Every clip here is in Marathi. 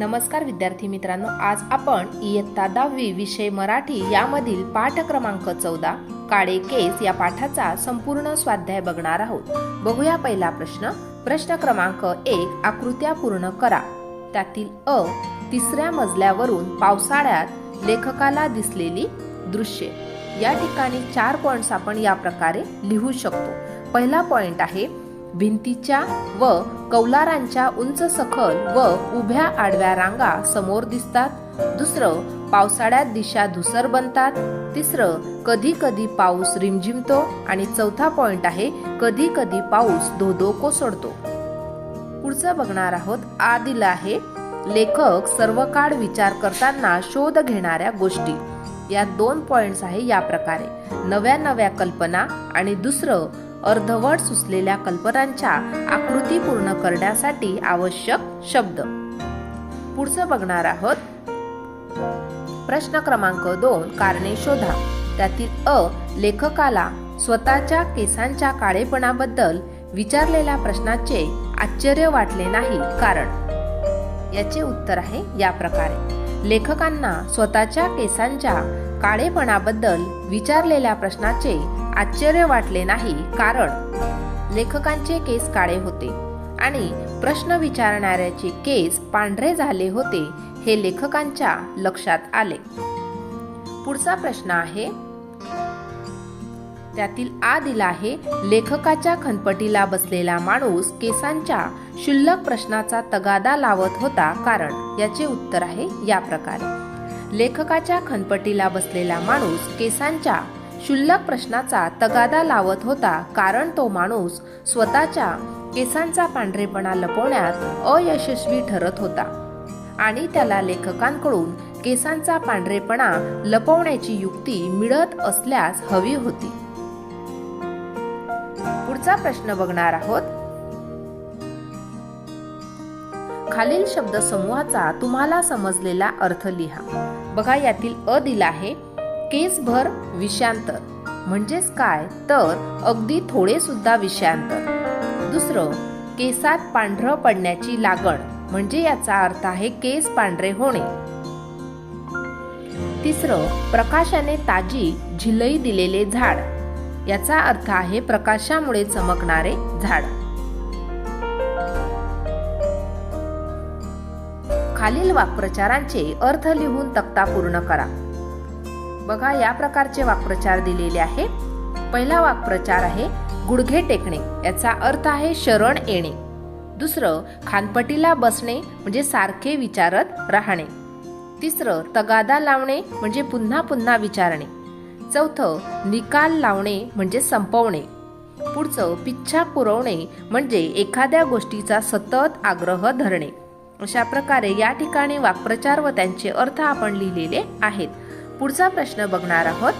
नमस्कार विद्यार्थी मित्रांनो आज आपण इयत्ता दहावी विषय मराठी यामधील पाठ क्रमांक चौदा काळे केस या पाठाचा संपूर्ण स्वाध्याय बघणार आहोत. बघूया पहिला प्रश्न. प्रश्न क्रमांक एक आकृत्या पूर्ण करा. त्यातील अ तिसऱ्या मजल्यावरून पावसाळ्यात लेखकाला दिसलेली दृश्ये. या ठिकाणी चार पॉइंट्स आपण या प्रकारे लिहू शकतो. पहिला पॉइंट आहे भिंतीच्या व कौलारांच्या उंच सखल व उभ्या आडव्या रांगा समोर दिसतात. दुसरं पावसाळ्यात दिशा धुसर बनतात. तिसरं कधी कधी पाऊस रिमझिमतो. आणि चौथा पॉइंट आहे कधी कधी पाऊस धोधो कोसळतो पुढचं बघणार आहोत आदिल आहे. लेखक सर्व काळ विचार करताना शोध घेणाऱ्या गोष्टी. या दोन पॉइंट्स आहे या प्रकारे. नव्या नव्या कल्पना आणि दुसरं अर्धवट सुचलेल्या कल्पनांच्या आकृती पूर्ण करण्यासाठी आवश्यक शब्द. पुढचं बघणार आहोत. प्रश्न क्रमांक दोन कारणे शोधा. त्यातील अ लेखकाला स्वतःच्या केसांच्या काळेपणाबद्दल विचारलेल्या प्रश्नाचे आश्चर्य वाटले नाही कारण. याचे उत्तर आहे या प्रकारे. लेखकांना स्वतःच्या केसांच्या काळेपणाबद्दल विचारलेल्या प्रश्नाचे आश्चर्य वाटले नाही कारण लेखकांचे केस काळे होते आणि प्रश्न विचारणाऱ्याचे केस पांढरे झाले होते हे लेखकांच्या लक्षात आले. पुढचा प्रश्न आहे त्यातील आ दिला आहे लेखकाच्या खनपटीला बसलेला माणूस केसांच्या क्षुल्लक प्रश्नाचा तगादा लावत होता कारण याचे उत्तर आहे या प्रकारे. लेखकाच्या खनपटीला बसलेला माणूस केसांच्या क्षुल्लक प्रश्नाचा तगादा लावत होता कारण तो माणूस स्वतःच्या केसांचा पांढरेपणा लपवण्यात अयशस्वी ठरत होता. आणि त्याला लेखकांकडून केसांचा पांढरेपणा लपवण्याची युक्ती मिळत असल्यास हवी होती. पुढचा प्रश्न बघणार आहोत. खालील शब्द समूहाचा तुम्हाला समजलेला अर्थ लिहा. बघा यातील अ दिला आहे. केसभर विषांतर. म्हणजेच काय? तर अगदी थोडे सुद्धा विषांतर. दुसरं केसात पांढरं पडण्याची लागण. म्हणजे याचा अर्थ आहे केस पांढरे होणे. तिसरं प्रकाशाने ताजी झिलई दिलेले झाड. याचा अर्थ आहे प्रकाशामुळे चमकणारे झाड. खालील वाक्प्रचारांचे अर्थ लिहून तक्ता पूर्ण करा. बघा या प्रकारचे वाक्प्रचार दिलेले आहे. पहिला वाक्प्रचार आहे गुडघे टेकणे. याचा अर्थ आहे शरण येणे. दुसरं खानपटीला बसणे म्हणजे सारखे विचारत राहणे. तिसरं तगादा लावणे म्हणजे पुन्हा पुन्हा विचारणे. चौथं निकाल लावणे म्हणजे संपवणे. पुढचं पिच्छा पुरवणे म्हणजे एखाद्या गोष्टीचा सतत आग्रह धरणे. अशा प्रकारे या ठिकाणी वाक्प्रचार व त्यांचे अर्थ आपण लिहिलेले आहेत. पुढचा प्रश्न बघणार आहोत.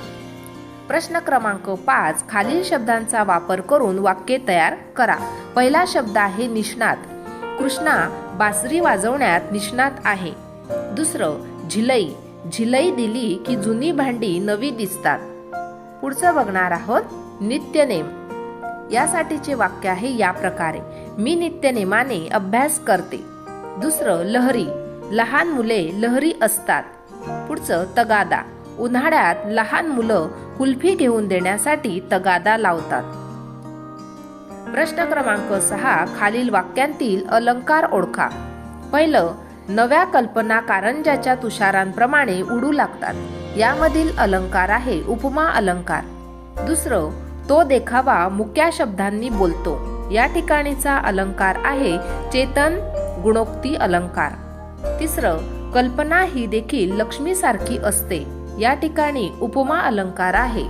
प्रश्न क्रमांक पाच खालील शब्दांचा वापर करून वाक्य तयार करा. पहिला शब्द आहे निष्णात. कृष्णा बासरी वाजवण्यात निष्णात आहे. दुसरं झिलई. झिलई दिली की जुनी भांडी नवी दिसतात. पुढचं बघणार आहोत नित्यनेम. यासाठीचे वाक्य आहे या प्रकारे. मी नित्यनेमाने अभ्यास करते. दुसरं लहरी. लहान मुले लहरी असतात. पुढचं तगादा. उन्हाळ्यात लहान मुलं कुल्फी घेऊन देण्यासाठी तगादा लावतात. प्रश्न क्रमांक सहा खालील वाक्यांतील अलंकार ओळखा. पहिलं नव्या कल्पना कारंजाच्या तुषारांप्रमाणे उडू लागतात. यामधील अलंकार आहे उपमा अलंकार. दुसरं तो देखावा मुक्या शब्दांनी बोलतो. या ठिकाणीचा अलंकार आहे चेतन गुणोक्ती अलंकार. तिसरं कल्पना ही देखील लक्ष्मीसारखी असते. या ठिकाणी उपमा अलंकार आहे.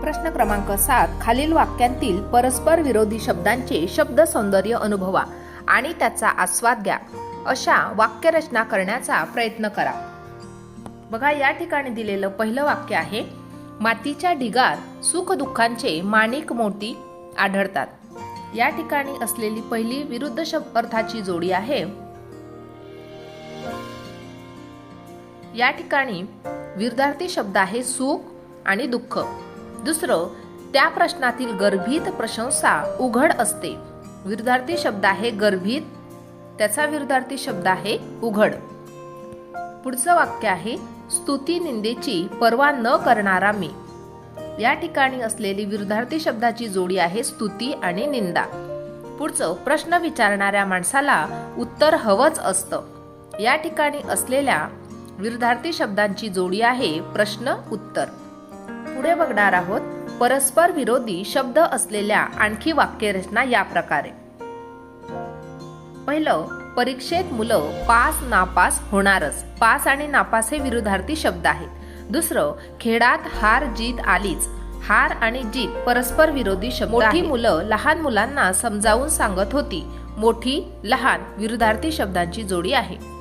प्रश्न क्रमांक सात. खालील वाक्यांतील परस्पर विरोधी शब्दांचे शब्द सौंदर्य अनुभवा आणि त्याचा आस्वाद घ्या. अशा वाक्यरचना करण्याचा प्रयत्न करा. बघा या ठिकाणी दिलेलं पहिलं वाक्य आहे मातीच्या ढिगात सुख दुःखांचे माणिक मोती आढळतात. या ठिकाणी असलेली पहिली विरुद्ध शब्द अर्थाची जोडी आहे या ठिकाणी विरुद्धार्थी शब्द आहे सुख आणि दुःख. दुसरं त्या प्रश्नातील गर्भित प्रशंसा उघड असते. विरुद्धार्थी शब्द आहे गर्भित त्याचा विरुद्धार्थी शब्द आहे उघड. पुढचं वाक्य आहे स्तुती निंदेची पर्वा न करणारा मी. या ठिकाणी असलेली विरुद्धार्थी शब्दाची जोडी आहे स्तुती आणि निंदा. पुढचं प्रश्न विचारणाऱ्या माणसाला उत्तर हवंच असतं. या ठिकाणी असलेल्या विरुद्धार्थी शब्दांची जोडी आहे प्रश्न उत्तर. पुढे बघणार आहोत परस्पर विरोधी शब्द असलेल्या आणखी वाक्यरचना या प्रकारे. पहिलं परीक्षेत मुलं पास नापास होणारच. पास आणि नापास हे विरुद्धार्थी शब्द आहेत. दुसरं खेळात हार जीत आलीच. हार आणि जीत परस्पर विरोधी शब्द मोठी मुलं लहान मुलांना समजावून सांगत होती. मोठी लहान विरुद्धार्थी शब्दांची जोडी आहे.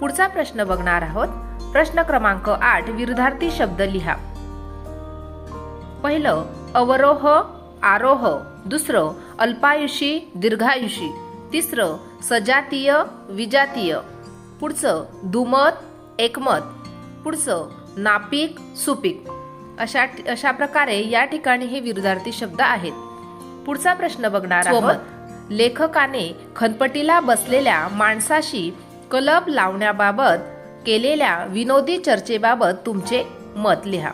पुढचा प्रश्न बघणार आहोत. प्रश्न क्रमांक आठ विरुद्धार्थी शब्द लिहा. पहिलं अवरोह आरोह. दुसरं अल्पायुषी दीर्घायुषी. तिसरं सजातीय विजातीय. पुढचं दुमत एकमत. पुढचं नापीक सुपीक. अशा अशा प्रकारे या ठिकाणी हे विरुद्धार्थी शब्द आहेत. पुढचा प्रश्न बघणार आहोत. लेखकाने खनपटीला बसलेल्या माणसाशी क्लब लावण्याबाबत केलेल्या विनोदी चर्चेबाबत तुमचे मत लिहा.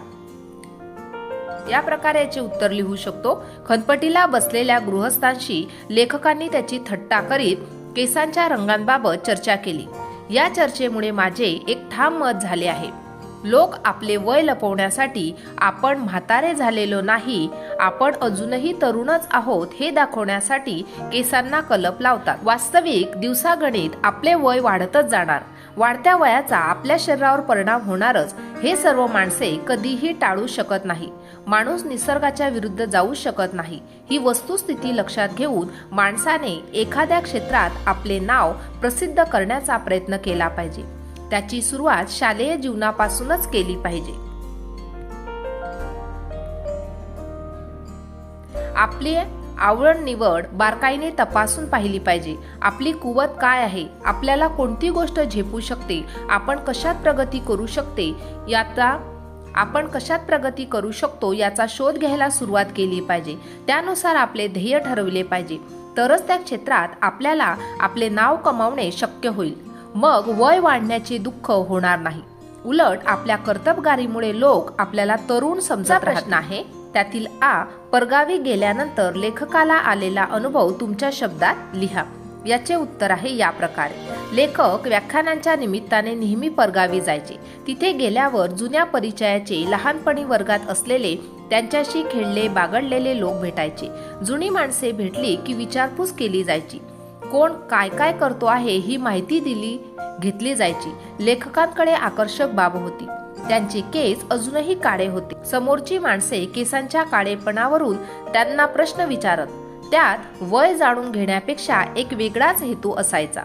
या प्रकारे याचे उत्तर लिहू शकतो. खनपटीला बसलेल्या गृहस्थांशी लेखकांनी त्याची थट्टा करीत केसांच्या रंगांबाबत चर्चा केली. या चर्चेमुळे माझे एक ठाम मत झाले आहे. लोक आपले वय लपवण्यासाठी आपण म्हातारे झालेलो नाही आपण अजूनही तरुणच आहोत हे दाखवण्यासाठी केसांना कलप लावतात. वास्तविक दिवसागणित आपले वय वाढतच जाणार. वाढत्या वयाचा आपल्या शरीरावर परिणाम होणारच. हे सर्व माणसे कधीही टाळू शकत नाही. माणूस निसर्गाच्या विरुद्ध जाऊ शकत नाही. ही वस्तुस्थिती लक्षात घेऊन माणसाने एखाद्या क्षेत्रात आपले नाव प्रसिद्ध करण्याचा प्रयत्न केला पाहिजे. त्याची सुरुवात शालेय जीवनापासूनच केली पाहिजे. आपली आवड निवड बारकाईने तपासून पाहिली पाहिजे. आपली कुवत काय आहे? आपल्याला कोणती गोष्ट झेपू शकते? आपण कशात प्रगती करू शकते? याचा आपण कशात प्रगती करू शकतो? याचा शोध घ्यायला सुरुवात केली पाहिजे. त्यानुसार आपले ध्येय ठरवले पाहिजे. तरच त्या क्षेत्रात आपल्याला आपले नाव कमावणे शक्य होईल. मग वय वाढण्याचे दुःख होणार नाही. उलट आपल्या कर्तबगारीमुळे लोक आपल्याला तरुण समजा प्रश्न. आहे त्यातील आ परगावी गेल्यानंतर लेखकाला आलेला अनुभव तुमच्या शब्दात लिहा. याचे उत्तर आहे या प्रकारे. लेखक व्याख्यानांच्या निमित्ताने नेहमी परगावी जायचे. तिथे गेल्यावर जुन्या परिचयाचे लहानपणी वर्गात असलेले त्यांच्याशी खेळले बागडलेले लोक भेटायचे. जुनी माणसे भेटली की विचारपूस केली जायची. कोण काय काय करतो आहे ही माहिती दिली घेतली जायची. लेखकांकडे आकर्षक बाब होती. त्यांचे केस अजूनही काळे होते. समोरची माणसे केसांच्या काळेपणावरून त्यांना प्रश्न विचारत त्यात वय जाणून घेण्यापेक्षा एक वेगळाच हेतू असायचा.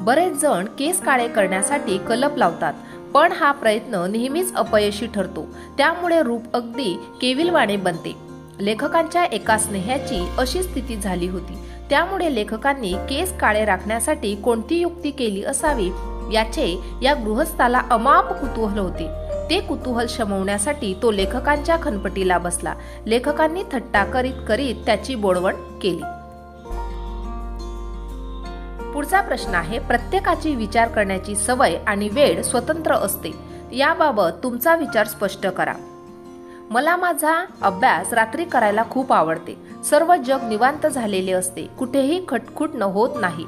बरेच जण केस काळे करण्यासाठी कलप लावतात पण हा प्रयत्न नेहमीच अपयशी ठरतो. त्यामुळे रूप अगदी केविलवाणे बनते. लेखकांच्या एका स्नेहाची अशी स्थिती झाली होती. त्यामुळे लेखकांनी केस काळे राखण्यासाठी कोणती युक्ती केली असावी याचे या गृहस्थाला अमाप कुतूहल होते. ते कुतूहल शमवण्यासाठी तो लेखकांच्या खनपटीला बसला. लेखकांनी थट्टा करीत करीत त्याची बोडवण केली. पुढचा प्रश्न आहे प्रत्येकाची विचार करण्याची सवय आणि वेळ स्वतंत्र असते. याबाबत तुमचा विचार स्पष्ट करा. मला माझा अभ्यास रात्री करायला खूप आवडते. सर्व जग निवांत झालेले असते. कुठेही खटखुट न होत नाही.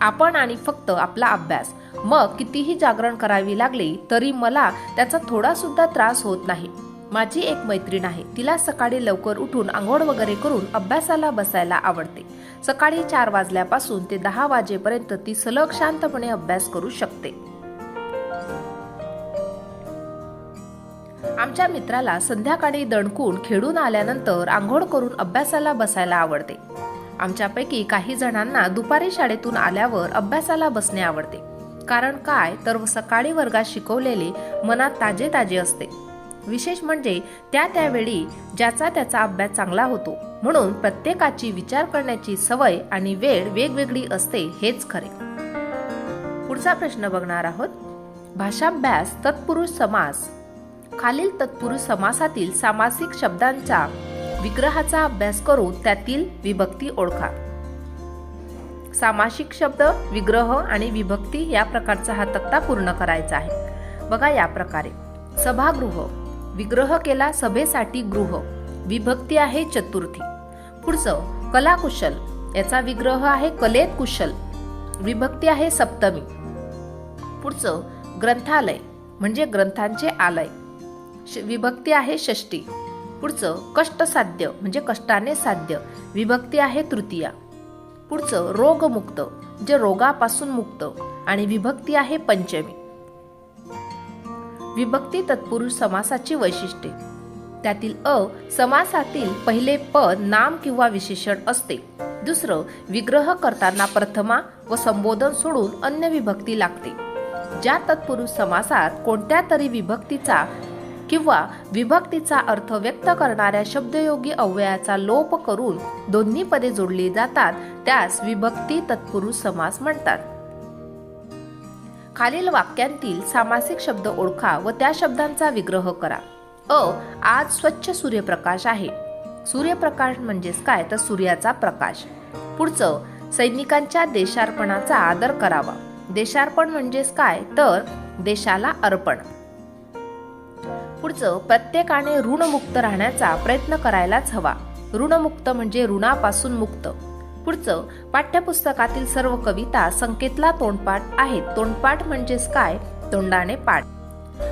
आपण आणि फक्त आपला अभ्यास. मग कितीही जागरण करावी लागली तरी मला त्याचा थोडा सुद्धा त्रास होत नाही. माझी एक मैत्रीण आहे. तिला सकाळी लवकर उठून आंघोळ वगैरे करून अभ्यासाला बसायला आवडते. सकाळी चार वाजल्यापासून ते दहा वाजेपर्यंत ती सलग शांतपणे अभ्यास करू शकते. आमच्या मित्राला संध्याकाळी दणकून खेळून आल्यानंतर आंघोळ करून अभ्यासाला बसायला आवडते. आमच्यापैकी काही जणांना दुपारी शाळेतून आल्यावर अभ्यासाला बसणे आवडते. कारण काय? तर सकाळी वर्गात शिकवलेले मनात ताजे ताजे असते. विशेष म्हणजे त्या त्यावेळी ज्याचा त्याचा अभ्यास चांगला होतो. म्हणून प्रत्येकाची विचार करण्याची सवय आणि वेळ वेगवेगळी असते हेच खरे. पुढचा प्रश्न बघणार आहोत. भाषाभ्यास तत्पुरुष समास खालील तत्पुरुष समासातील सामासिक शब्दांचा विग्रहाचा अभ्यास करून त्यातील विभक्ती ओळखा. सामासिक शब्द विग्रह आणि विभक्ती या प्रकारचा हा तक्ता पूर्ण करायचा आहे. बघा या प्रकारे. सभागृह. विग्रह केला सभेसाठी गृह. विभक्ती आहे चतुर्थी. पुढचं कलाकुशल. याचा विग्रह आहे कलेत कुशल विभक्ती आहे सप्तमी. पुढचं ग्रंथालय. म्हणजे ग्रंथांचे आलय. विभक्ती आहे षष्टी. पुढचं कष्टसाध्य म्हणजे कष्टाने साध्य. विभक्ती आहे तृतीया. पुढचं रोगमुक्त जे रोगापासून मुक्त. आणि विभक्ती आहे पंचमी. विभक्ती तत्पुरुष समासाची वैशिष्ट्ये. त्यातील अ समासातील पहिले पद नाम किंवा विशेषण असते. दुसरं विग्रह करताना प्रथमा व संबोधन सोडून अन्य विभक्ती लागते. ज्या तत्पुरुष समासात कोणत्या तरी विभक्तीचा किंवा विभक्तीचा अर्थ व्यक्त करणाऱ्या शब्दयोगी अव्ययाचा लोप करून दोन्ही पदे जोडली जातात त्यास विभक्ती तत्पुरुष समास म्हणतात. खालील वाक्यांतील सामासिक शब्द ओळखा व त्या शब्दांचा विग्रह करा. अ आज स्वच्छ सूर्यप्रकाश आहे. सूर्यप्रकाश म्हणजेच काय? तर सूर्याचा प्रकाश. पुढचं सैनिकांच्या देशार्पणाचा आदर करावा. देशार्पण म्हणजेच काय? तर देशाला अर्पण. पुढचं प्रत्येकाने ऋणमुक्त राहण्याचा प्रयत्न करायलाच हवा. ऋणमुक्त म्हणजे ऋणापासून मुक्त. पुढचं पाठ्यपुस्तकातील सर्व कविता संकेतला तोंडपाठ आहेत. तोंडपाठ म्हणजेच काय? तोंडाने पाठ.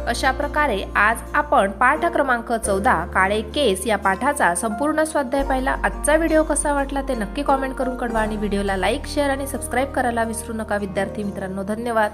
अशा प्रकारे आज आपण पाठ क्रमांक चौदा काळे केस या पाठाचा संपूर्ण स्वाध्याय पाहिला. आजचा व्हिडिओ कसा वाटला ते नक्की कॉमेंट करून कळवा आणि व्हिडिओला लाईक शेअर आणि सबस्क्राईब करायला विसरू नका. विद्यार्थी मित्रांनो धन्यवाद.